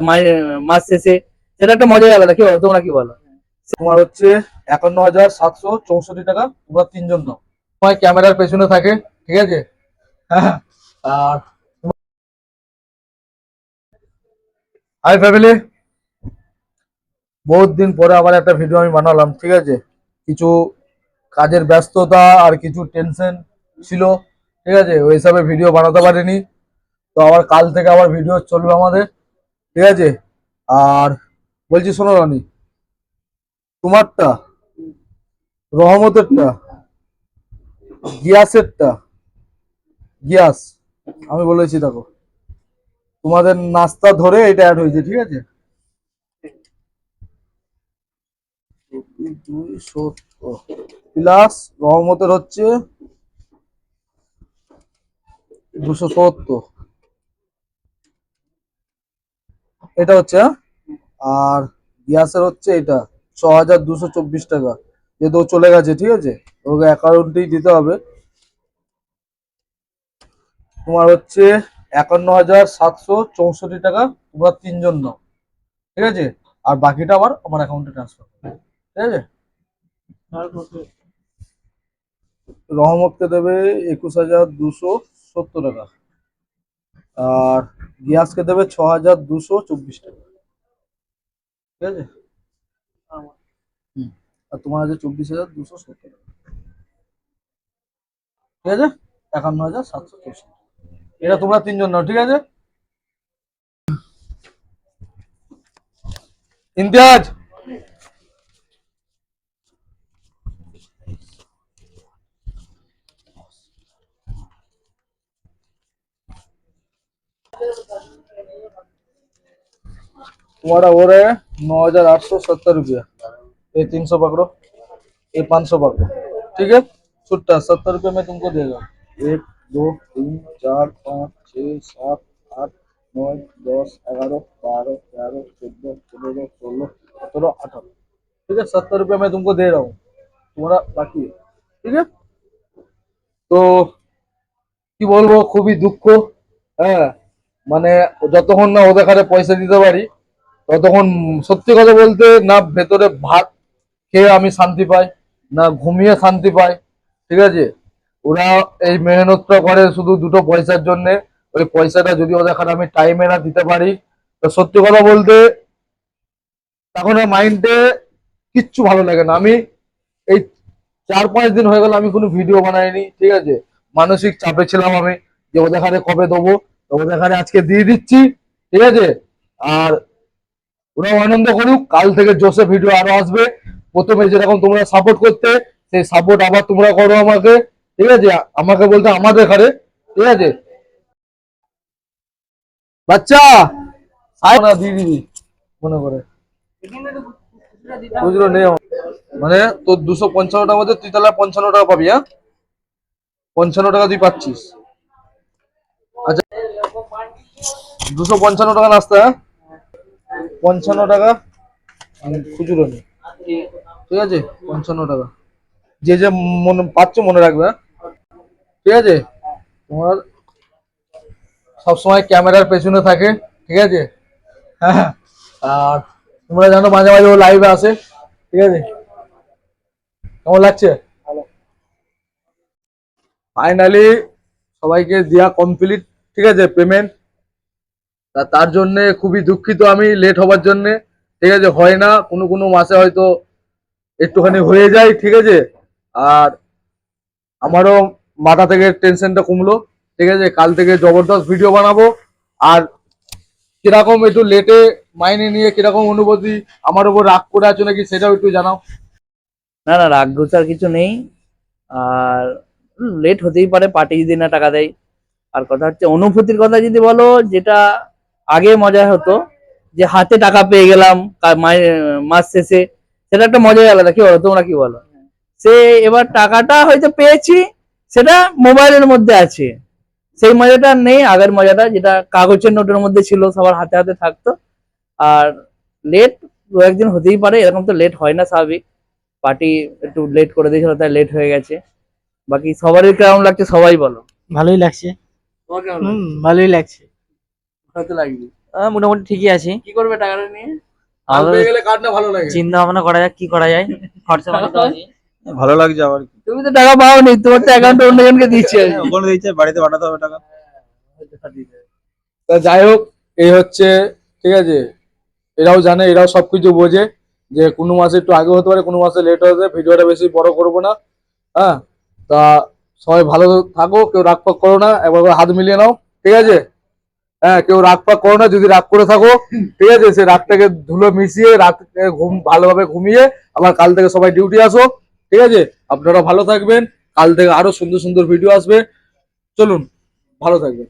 মাস শেষে সেটা একটা মজাই আলাদা। কি বলো তোমরা কি বলো? তোমার হচ্ছে একান্ন হাজার সাতশো চৌষট্টি টাকা তোমরা তিনজন নাও। তোমার ক্যামেরার পেছনে থাকে ঠিক আছে? হ্যাঁ। আর হাই ফ্যামিলি বহুত দিন পরে আবার একটা ভিডিও আমি বানালাম ঠিক আছে? কিছু কাজের ব্যস্ততা আর কিছু টেনশন ছিল ঠিক আছে? ওই হিসাবে ভিডিও বানাতে পারিনি। তো আবার কাল থেকে আবার ভিডিও চলবে আমাদের। ঠিক আছে? আর বলছি শোনো রানি, তোমারটা, রহমতেরটা, গিয়াসেরটা, গিয়াস, আমি বলেছি দেখো, তোমাদের নাস্তা ধরে এটা অ্যাড হয়েছে, ঠিক আছে? প্লাস রহমতের হচ্ছে দুশো সত্তর। এটা হচ্ছে? আর গ্যাসের হচ্ছে এটা ছ হাজার দুশো চব্বিশ টাকা। যেহেতু চলে গেছে, ঠিক আছে? ওকে অ্যাকাউন্টেই দিতে হবে। তোমার হচ্ছে একান্ন হাজার সাতশো চৌষট্টি টাকা তোমরা তিনজন নাও, ঠিক আছে? আর বাকিটা আবার আমার অ্যাকাউন্টে ট্রান্সফার ঠিক আছে? রহমতকে দেবে একুশ হাজার দুশো সত্তর টাকা। আর গিয়াসকে দেবে ছ হাজার দুশো চব্বিশ টাকা। ঠিক আছে? হুম। আর তোমার আছে চব্বিশ হাজার দুশো সত্তর টাকা। ঠিক আছে? একান্ন হাজার সাতশো চৌষট্টি এটা তোমরা তিনজন নাও, ঠিক আছে? ইমতিয়াজ! तुम्हारा हो रहा है नौ हजार आठ सौ सत्तर रुपया ये तीन सौ पकड़ो ये पाँच सौ पकड़ो ठीक है छुट्टा सत्तर रुपये में तुमको देगा एक दो तीन चार पाँच छः सात आठ नौ दस ग्यारह बारह तेरह चौदह पंद्रह सोलह सत्रह अठारह ठीक है सत्तर रुपये मैं तुमको दे रहा हूँ तुम्हारा बाकी है ठीक है তো কি বলবো খুবই দুঃখ হ্যাঁ মানে যতক্ষণ না ওদের কাছে পয়সা দিতে পারি, ততক্ষণ সত্যি কথা বলতে না ভেতরে ভাত খেয়ে আমি শান্তি পাই, না ঘুমিয়ে শান্তি পাই, ঠিক আছে? ওরা এই মেহনতটা করে শুধু দুটো পয়সার জন্যে, ওই পয়সাটা যদি ওদের কাছে আমি টাইমে না দিতে পারি, তো সত্যি কথা বলতে তখন মাইন্ডে কিচ্ছু ভালো লাগে না। আমি এই চার পাঁচ দিন হয়ে গেল আমি কোনো ভিডিও বানাইনি, ঠিক আছে? মানসিক চাপে ছিলাম আমি যে ওদের কাছে কবে দেবো তো ওদের কাছে আজকে দিয়ে দিচ্ছি, ঠিক আছে? আর ওরাও আনন্দ করুক কাল থেকে জোসে ভিডিও আরও আসবে। প্রথমে যেরকম তোমরা সাপোর্ট করতে, সেই সাপোর্ট আবার তোমরা করো আমাকে, ঠিক আছে? আমাকে বলতে আমাদের ঘরে ঠিক আছে? বাচ্চা দিয়ে দিবি, মনে করে। খুচরো নেই মানে তোর দুশো পঞ্চান্ন টাকার মধ্যে তুই তাহলে পঞ্চান্ন টাকা পাবি হ্যাঁ? পঞ্চান্ন টাকা তুই পাচ্ছিস। দুশো পঞ্চান্ন টাকা নাস্তা হ্যাঁ? পঞ্চান্ন টাকা খুচরো নেই ঠিক আছে? পঞ্চান্ন টাকা। যে যে মনে পাচ্ছ মনে রাখবে হ্যাঁ? ঠিক আছে? তোমার সবসময় ক্যামেরার পেছনে থাকে ঠিক আছে? হ্যাঁ আর তোমরা জানো মাঝে মাঝে ও লাইভে আসে ঠিক আছে? কেমন লাগছে? ফাইনালি সবাইকে দেওয়া কমপ্লিট ঠিক আছে? পেমেন্ট তা তার জন্যে খুবই দুঃখিত আমি লেট হবার জন্য। ঠিক আছে, হয় না, কোনো কোনো মাসে হয়তো একটুখানি হয়ে যায়, ঠিক আছে? আর আমারও মাথা থেকে টেনশনটা কমলো, ঠিক আছে? কাল থেকে জবরদস্ত ভিডিও বানাবো। আর কীরকম একটু লেটে মাইনে নিয়ে কীরকম অনুভূতি, আমার উপর রাগ করে আছো নাকি সেটাও একটু জানাও। না না, রাগ ঘুচার কিছু নেই। আর লেট হতেই পারে পার্টি যদি না টাকা দেয়। আর কথা হচ্ছে, অনুভূতির কথা যদি বলো, যেটা আগে মজা হতো যে হাতে টাকা পেয়ে গেলাম কা- মাস শেষে। সেটা একটা মজাই আলাদা কি বলো তোমরা কি বলো? সে এবার টাকাটা হয়তো পেয়েছি সেটা মোবাইলের মধ্যে আছে। সেই মজাটা নেই আগের মজাটা যেটা কাগজের নোটের মধ্যে ছিল সবার হাতে হাতে থাকতো। আর লেট দু একদিন হতেই পারে এরকম তো লেট হয় না স্বাভাবিক। পার্টি একটু লেট করে দিয়েছিল তাই লেট হয়ে গেছে। বাকি সবারই কেমন লাগছে সবাই বলো। ভালোই লাগছে। হুম ভালোই লাগছে। হয়তো লাগবে? মোটামুটি ঠিকই আছি। কি করবে টাকাটা নিয়ে? কাল গেলে কার্ডটা ভালো লাগে। চিন্তা ভাবনা করা যাক কি করা যায়। খরচা। ভালো লাগছে আবার। তুমি তো টাকা পাওনি তোমার তো অ্যাকাউন্টে অন্যজনকে দিচ্ছে ওখানে দিচ্ছে বাড়িতে পাঠাতে হবে টাকা। তা যাই হোক এই হচ্ছে ঠিক আছে? এরাও জানে এরাও সবকিছু বোঝে যে কোনো মাসে একটু আগে হতে পারে কোনো মাসে লেট হতে ভিডিওটা বেশি বড় করব না। হ্যাঁ? তা সবাই ভালো থাকো কেউ রাগ করো না একবার হাত মিলিয়ে নাও ঠিক আছে? হ্যাঁ কেউ রাগ পাক করো না, যদি রাগ করে থাকো, ঠিক আছে? সে রাগটাকে ধুলো মিশিয়ে রাত ঘুম, ভালোভাবে ঘুমিয়ে, আবার কাল থেকে সবাই ডিউটি আসো, ঠিক আছে? আপনারা ভালো থাকবেন, কাল থেকে আরও সুন্দর সুন্দর ভিডিও আসবে। চলুন, ভালো থাকবেন।